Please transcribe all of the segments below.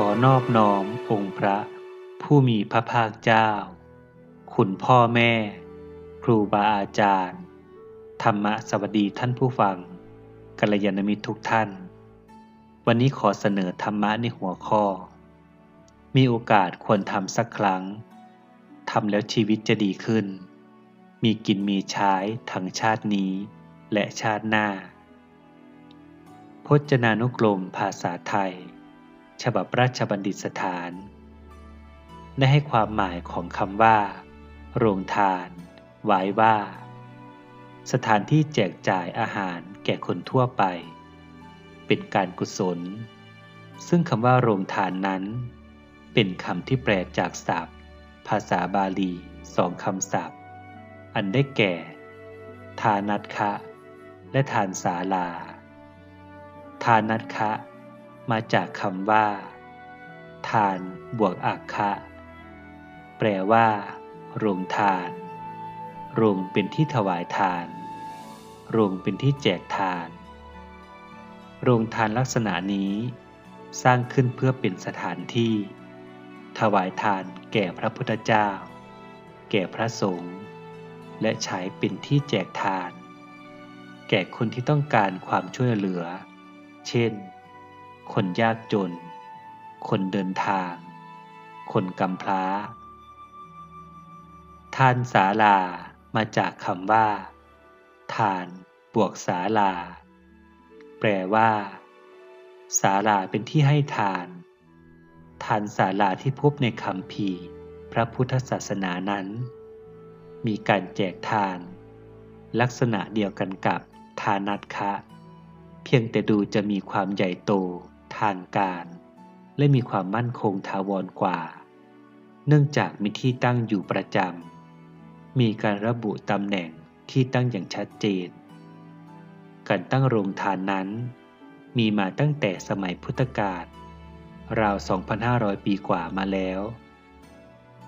อนอบน้อมองค์พระผู้มีพระภาคเจ้า คุณพ่อแม่ ครูบาอาจารย์ ธรรมะสวัสดีท่านผู้ฟังกัลยาณมิตรทุกท่าน วันนี้ขอเสนอธรรมะในหัวข้อ มีโอกาสควรทำสักครั้งทำแล้วชีวิตจะดีขึ้น มีกินมีใช้ทั้งชาตินี้และชาติหน้า พจนานุกรมภาษาไทย ฉบับราชบัณฑิตสถาน ได้ให้ความหมายของคำว่า โรงทาน ไว้ว่า สถานที่แจกจ่ายอาหารแก่คนทั่วไป เป็นการกุศล ซึ่งคำว่าโรงทานนั้น เป็นคำที่แปลจากศัพท์ ภาษาบาลีสองคำศัพท์ อันได้แก่ ทานัตคะ และทานสาลา ทานัตคะ มาจากคำว่า ทานบวกอักคะแปลว่าโรงทานโรงเป็นที่ถวายทานโรงเป็นที่แจกทาน โรงทานลักษณะนี้ สร้างขึ้นเพื่อเป็นสถานที่ ถวายทานแก่พระพุทธเจ้า แก่พระสงฆ์และใช้เป็นที่แจกทาน แก่คนที่ต้องการความช่วยเหลือ เช่น คนยากจน คนเดินทาง คนกำพร้าทานศาลามาจากคำว่า ทานบวกศาลา แปลว่าศาลาเป็นที่ให้ทาน ทานศาลาที่พบในคำพีพระพุทธศาสนานั้น มีการแจกทาน ลักษณะเดียวกันกับทานัตคะ เพียงแต่ดูจะมีความใหญ่โต ทางการ และมีความมั่นคงถาวรกว่า เนื่องจากมีที่ตั้งอยู่ประจำ มีการระบุตำแหน่งที่ตั้งอย่างชัดเจน การตั้งโรงทานนั้น มีมาตั้งแต่สมัยพุทธกาลราว 2,500 ปีกว่ามาแล้ว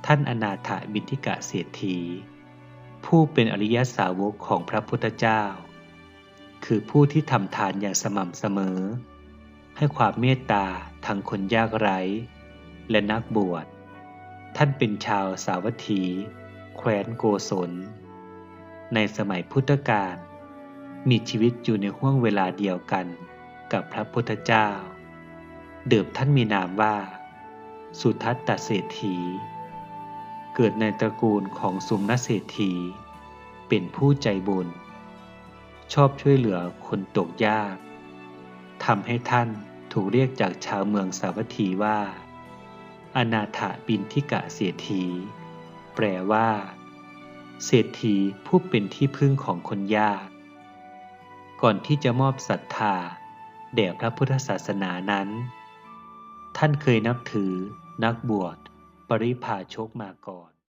ท่านอนาถบิณฑิกะเศรษฐี ผู้เป็นอริยสาวกของพระพุทธเจ้า คือผู้ที่ทำทานอย่างสม่ำเสมอ ให้ความเมตตาทั้งคนยากไร้ และนักบวช ท่านเป็นชาวสาวัตถี แคว้นโกศล ในสมัยพุทธกาลมีชีวิตอยู่ในห้วงเวลาเดียวกันกับพระพุทธเจ้า เดิมท่านมีนามว่า สุทัตตเศรษฐี เกิดในตระกูลของสุมนเศรษฐี เป็นผู้ใจบุญ ชอบช่วยเหลือคนตกยาก ทำให้ท่านถูกเรียกจากชาวเมืองสาวัตถีว่า อนาถบินทิกะเศรษฐี แปลว่า เศรษฐีผู้เป็นที่พึ่งของคนยาก ก่อนที่จะมอบศรัทธาแด่พระพุทธศาสนานั้น ท่านเคยนับถือนักบวช ปริพาชกมาก่อน